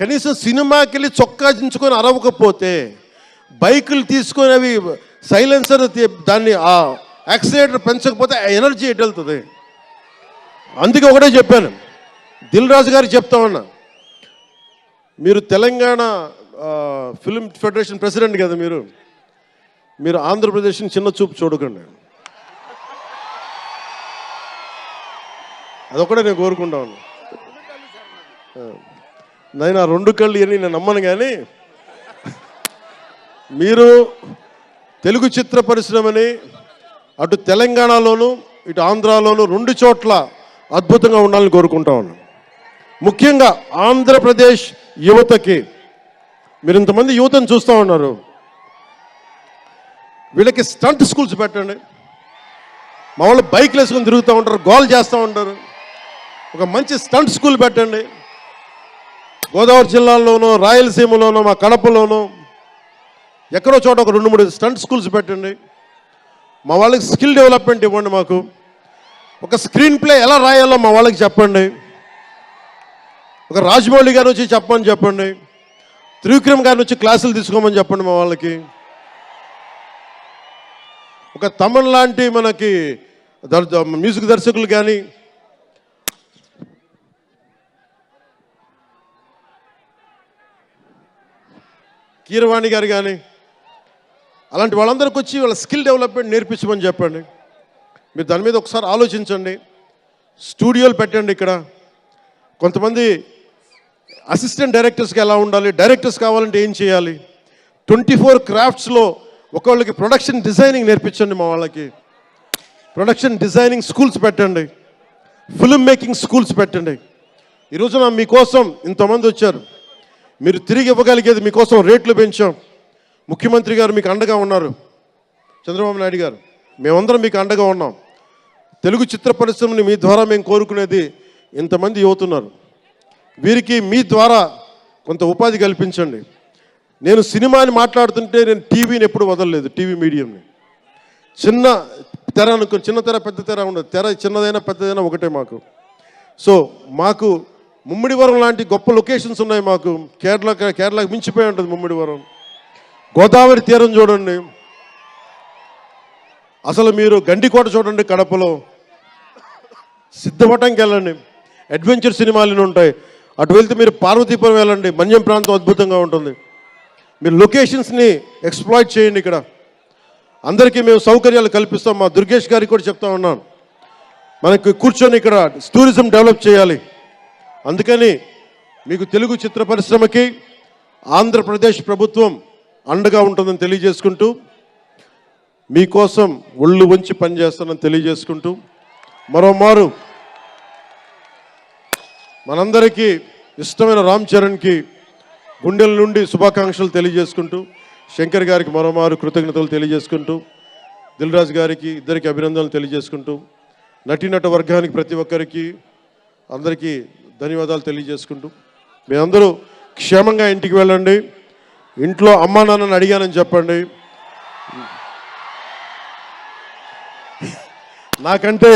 కనీసం సినిమాకి వెళ్ళి చొక్కా దించుకొని అరవకపోతే బైకులు తీసుకొని అవి సైలెన్సర్ దాన్ని ఆ యాక్సిలేటర్ పెంచకపోతే ఎనర్జీ ఎటు వెళ్తుంది? అందుకే ఒకటే చెప్పాను. దిల్ రాజు గారికి చెప్తా ఉన్నా. మీరు తెలంగాణ ఫిల్మ్ ఫెడరేషన్ ప్రెసిడెంట్ కదా మీరు. మీరు ఆంధ్రప్రదేశ్ని చిన్న చూపు చూడకండి. అదొకటే నేను కోరుకుంటా ఉన్నా. నేను ఆ రెండు కళ్ళు అని నేను నమ్మను కానీ మీరు తెలుగు చిత్ర పరిశ్రమని అటు తెలంగాణలోను ఇటు ఆంధ్రాలోను రెండు చోట్ల అద్భుతంగా ఉండాలని కోరుకుంటా ఉన్నాను. ముఖ్యంగా ఆంధ్రప్రదేశ్ యువతకి మీరు ఇంతమంది యువతను చూస్తూ ఉన్నారు వీళ్ళకి స్టంట్ స్కూల్స్ పెట్టండి మా వాళ్ళు బైక్లు వేసుకొని తిరుగుతూ ఉంటారు గోల్ చేస్తూ ఉంటారు ఒక మంచి స్టంట్ స్కూల్ పెట్టండి. గోదావరి జిల్లాలోనూ రాయలసీమలోనూ మా కడపలోనూ ఎక్కడో చోట ఒక రెండు మూడు స్టంట్ స్కూల్స్ పెట్టండి. మా వాళ్ళకి స్కిల్ డెవలప్మెంట్ ఇవ్వండి మాకు. ఒక స్క్రీన్ ప్లే ఎలా రాయాలో మా వాళ్ళకి చెప్పండి. ఒక రాజమౌళి గారు వచ్చి చెప్పమని చెప్పండి. త్రివిక్రమ్ గారిని వచ్చి క్లాసులు తీసుకోమని చెప్పండి మా వాళ్ళకి. ఒక తమన్ లాంటి మనకి దర్- మ్యూజిక్ దర్శకులు కానీ కీరవాణి గారు కానీ అలాంటి వాళ్ళందరికీ వచ్చి వాళ్ళ స్కిల్ డెవలప్మెంట్ నేర్పించమని చెప్పండి. మీరు దాని మీద ఒకసారి ఆలోచించండి. స్టూడియోలు పెట్టండి ఇక్కడ. కొంతమంది అసిస్టెంట్ డైరెక్టర్స్కి ఎలా ఉండాలి డైరెక్టర్స్ కావాలంటే ఏం చేయాలి? ట్వంటీ ఫోర్ క్రాఫ్ట్స్లో ఒకళ్ళకి ప్రొడక్షన్ డిజైనింగ్ నేర్పించండి మా వాళ్ళకి. ప్రొడక్షన్ డిజైనింగ్ స్కూల్స్ పెట్టండి. ఫిల్మ్ మేకింగ్ స్కూల్స్ పెట్టండి. ఈరోజున మీకోసం ఇంతమంది వచ్చారు. మీరు తిరిగి ఇవ్వగలిగేది మీకోసం రేట్లు పెంచాం. ముఖ్యమంత్రి గారు మీకు అండగా ఉన్నారు. చంద్రబాబు నాయుడు గారు మేమందరం మీకు అండగా ఉన్నాం. తెలుగు చిత్ర పరిశ్రమని మీ ద్వారా మేము కోరుకునేది ఇంతమంది యువతున్నారు. వీరికి మీ ద్వారా కొంత ఉపాధి కల్పించండి. నేను సినిమాని మాట్లాడుతుంటే నేను టీవీని ఎప్పుడు వదలలేదు టీవీ మీడియంని. చిన్న తెర అనుకో చిన్న తెర పెద్ద తెర ఉండదు. తెర చిన్నదైనా పెద్దదైనా ఒకటే మాకు. సో మాకు ముమ్మిడివరం లాంటి గొప్ప లొకేషన్స్ ఉన్నాయి మాకు. కేరళ కేరళకు మించిపోయి ఉంటుంది ముమ్మిడివరం. గోదావరి తీరం చూడండి. అసలు మీరు గండికోట చూడండి కడపలో. సిద్ధపటంకి వెళ్ళండి. అడ్వెంచర్ సినిమాలు ఉంటాయి. అటు వెళ్తే మీరు పార్వతీపురం వెళ్ళండి. మన్యం ప్రాంతం అద్భుతంగా ఉంటుంది. మీరు లొకేషన్స్ని ఎక్స్ప్లాయిట్ చేయండి ఇక్కడ. అందరికీ మేము సౌకర్యాలు కల్పిస్తాం. మా దుర్గేష్ గారికి కూడా చెప్తా ఉన్నాను. మనకి కూర్చొని ఇక్కడ టూరిజం డెవలప్ చేయాలి. అందుకని మీకు తెలుగు చిత్ర పరిశ్రమకి ఆంధ్రప్రదేశ్ ప్రభుత్వం అండగా ఉంటుందని తెలియజేసుకుంటూ మీకోసం ఒళ్ళు వంచి పనిచేస్తానని తెలియజేసుకుంటూ మరోమారు మనందరికీ ఇష్టమైన రామ్ చరణ్కి గుండెల నుండి శుభాకాంక్షలు తెలియజేసుకుంటూ శంకర్ గారికి మరోమారు కృతజ్ఞతలు తెలియజేసుకుంటూ దిల్ రాజు గారికి ఇద్దరికి అభినందనలు తెలియజేసుకుంటూ నటీనట వర్గానికి ప్రతి ఒక్కరికి అందరికీ ధన్యవాదాలు తెలియజేసుకుంటూ మీ అందరూ క్షేమంగా ఇంటికి వెళ్ళండి. ఇంట్లో అమ్మా నాన్నని అడిగానని చెప్పండి. నాకంటే